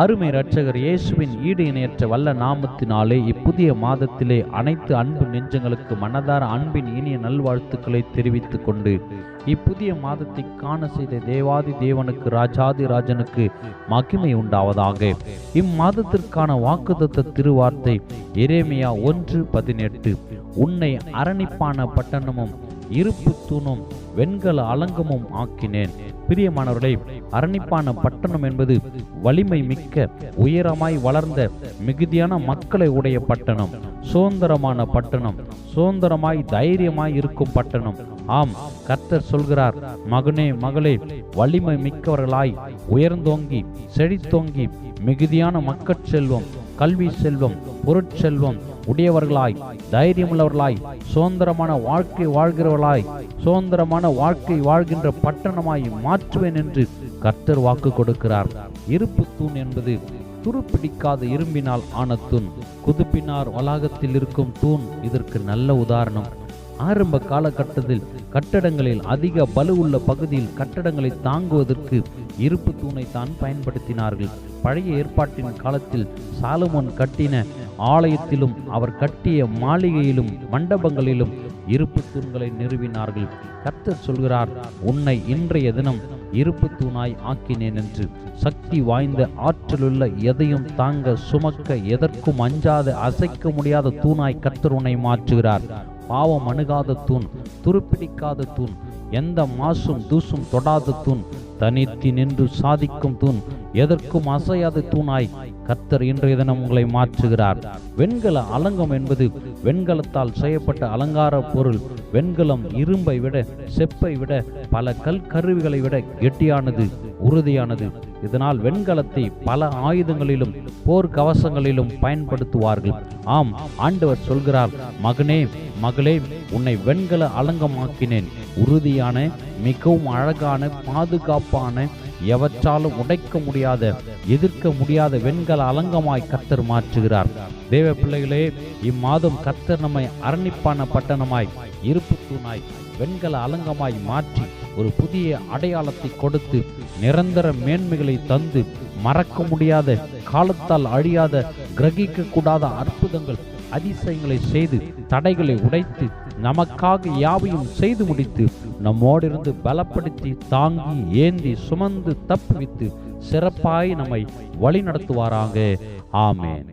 அருமை ரட்சகர் இயேசுவின் ஈடு இணையற்ற வல்ல நாமத்தினாலே இப்புதிய மாதத்திலே அனைத்து அன்பு நெஞ்சங்களுக்கு மனதார அன்பின் இனிய நல்வாழ்த்துக்களை தெரிவித்துக் கொண்டு இப்புதிய மாதத்தை காண செய்த தேவாதி தேவனுக்கு ராஜாதி ராஜனுக்கு மகிமை உண்டாவதாக. இம்மாதத்திற்கான வாக்குதத்த திருவார்த்தை எரேமியா ஒன்று பதினெட்டு. உன்னை அரணிப்பான பட்டணமும் இருப்பு தூணும் வெண்கல அலங்கமும் ஆக்கினேன். பிரியமானவர்களே அரணிப்பான பட்டணம் என்பது வலிமை மிக்க உயரமாய் வளர்ந்த மிகுதியான மக்களை உடைய பட்டணம். சுதந்திரமான பட்டணம். சுதந்திரமாய் தைரியமாய் இருக்கும் பட்டணம். ஆம் கர்த்தர் சொல்கிறார் மகனே மகளே வலிமை மிக்கவர்களாய் உயர்ந்தோங்கி செழித்தோங்கி மிகுதியான மக்கட் செல்வம் கல்வி செல்வம் பொருட்செல்வம் உடையவர்களாய் தைரியமுள்ளவர்களாய் சுதந்திரமான வாழ்க்கை வாழ்கிறவர்களாய் சுதந்திரமான வாழ்க்கை வாழ்கின்ற பட்டணமாய் மாற்றுவேன் என்று கர்த்தர் வாக்கு கொடுக்கிறார். இருப்பு தூண் என்பது துருப்பிடிக்காத இரும்பினால் ஆன தூண். குதுப்பினார் வளாகத்தில் இருக்கும் தூண் இதற்கு நல்ல உதாரணம். ஆரம்ப காலகட்டத்தில் கட்டடங்களில் அதிக பலு உள்ள பகுதியில் கட்டடங்களை தாங்குவதற்கு இருப்பு தூணை தான் பயன்படுத்தினார்கள். பழைய ஏற்பாட்டின் காலத்தில் சாலமோன் கட்டின ஆலயத்திலும் அவர் கட்டிய மாளிகையிலும் மண்டபங்களிலும் இருப்பு தூண்களை நிறுவினார்கள். கர்த்தர் சொல்கிறார் உன்னை இன்றைய தினம் இருப்பு தூணாய் ஆக்கினேன் என்று. சக்தி வாய்ந்த ஆற்றலுள்ள எதையும் தாங்க சுமக்க எதற்கும் அஞ்சாத அசைக்க முடியாத தூணாய் கத்தருனை மாற்றுகிறார். பாவம் அணுகாத தூண் துருப்பிடிக்காத தூண் எந்த மாசும் தூசும் தொடாத தூண் தனித்து நின்று சாதிக்கும் தூண் எதற்கும் அசையாத தூணாய் கர்த்தர் இன்றைய தினம் உங்களை மாற்றுகிறார். வெண்கல அலங்கம் என்பது வெண்கலத்தால் செய்யப்பட்ட அலங்கார பொருள். வெண்கலம் இரும்பை விட செப்பை விட பல கல் கருவிகளை விட கெட்டியானது உறுதியானது. இதனால் வெண்கலத்தை பல ஆயுதங்களிலும் போர் கவசங்களிலும் பயன்படுத்துவார்கள். ஆம் ஆண்டவர் சொல்கிறார் மகனே மகளே உன்னை வெண்கல அலங்கமாக்கினேன். உறுதியான மிகவும் அழகான பாதுகாப்பான எவற்றாலும் உடைக்க முடியாத எதிர்க்க முடியாத வெண்கல அலங்கமாய் கத்தர் மாற்றுகிறார். தேவ பிள்ளைகளே இம்மாதம் கத்தர் நம்மை அரணிப்பான பட்டணமாய் இருப்பு தூணாய் வெண்கல அலங்கமாய் மாற்றி ஒரு புதிய அடையாளத்தை கொடுத்து நிரந்தர மேன்மைகளை தந்து மறக்க முடியாத காலத்தால் அழியாத கிரகிக்க கூடாத அற்புதங்கள் அதிசயங்களை செய்து தடைகளை உடைத்து நமக்காக யாவையும் செய்து முடித்து நம்மோடிருந்து பலப்படுத்தி தாங்கி ஏந்தி சுமந்து தப்புவித்து சிறப்பாய் நம்மை வழி நடத்துவாராங்க ஆமேன்.